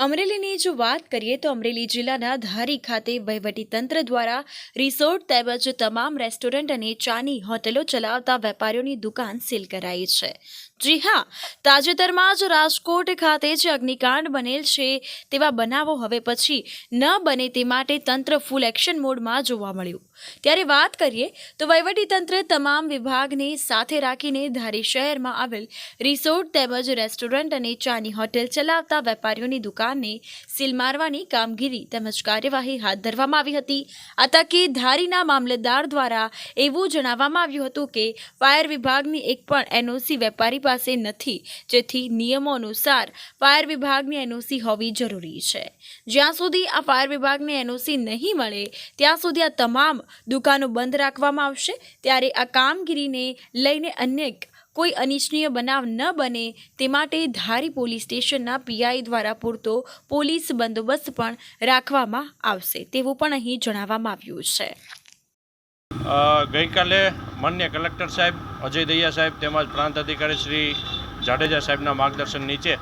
અમરેલીની જો વાત કરીએ તો અમરેલી જિલ્લાના ધારી ખાતે વહીવટીતંત્ર દ્વારા રિસોર્ટ તેમજ તમામ રેસ્ટોરન્ટ અને ચાની હોટલો ચલાવતા વેપારીઓની દુકાન સીલ કરાઈ છે. જી હા, તાજેતરમાં જ રાજકોટ ખાતે જે અગ્નિકાંડ બનેલ છે તેવા બનાવો હવે પછી ન બને તે માટે તંત્ર ફૂલ એક્શન મોડમાં જોવા મળ્યું. ત્યારે વાત કરીએ તો વહીવટીતંત્ર તમામ વિભાગને સાથે રાખીને ધારી શહેરમાં આવેલ રિસોર્ટ તેમજ રેસ્ટોરન્ટ અને ચાની હોટેલ ચલાવતા વેપારીઓની દુકાનને સીલ મારવાની કામગીરી તેમજ કાર્યવાહી હાથ ધરવામાં આવી હતી. આ તકે ધારીના મામલતદાર દ્વારા એવું જણાવવામાં આવ્યું હતું કે, ફાયર વિભાગની એક પણ એનઓસી વેપારી પાસે નથી, જેથી નિયમો અનુસાર ફાયર વિભાગની એનઓસી હોવી જરૂરી છે. જ્યાં સુધી આ ફાયર વિભાગની એનઓસી નહીં મળે, ત્યાં સુધી આ તમામ દુકાનો બંધ રાખવામાં આવશે. ત્યારે આ કામગીરીને લઈને અન્ય કોઈ અનિચ્છનીય બનાવ ન બને તે માટે ધારી પોલીસ સ્ટેશનના પીઆઈ દ્વારા પૂરતો પોલીસ બંદોબસ્ત પણ રાખવામાં આવશે તેવું પણ અહીં જણાવવામાં આવ્યું છે. ગઈકાલે માન્ય કલેક્ટર સાહેબ અજય દૈયા સાહેબ તેમજ પ્રાંત અધિકારી શ્રી જાડેજા સાહેબના માર્ગદર્શન નીચે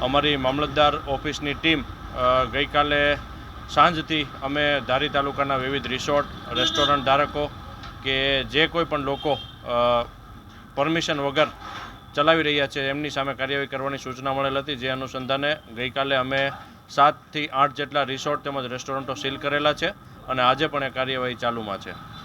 અમારી મામલતદાર ઓફિસની ટીમ ગઈકાલે સાંજથી અમે ધારી તાલુકાના વિવિધ રિસોર્ટ, રેસ્ટોરન્ટ ધારકો કે જે કોઈ પણ લોકો પરમિશન વગર ચલાવી રહ્યા છે. એમની સામે કાર્યવાહી કરવાની સૂચના મળેલ હતી. જે અનુસંધાને ગઈકાલે અમે સાતથી આઠ જેટલા રિસોર્ટ તેમજ રેસ્ટોરન્ટો સીલ કરેલા છે અને આજે પણ એ કાર્યવાહી ચાલુમાં છે.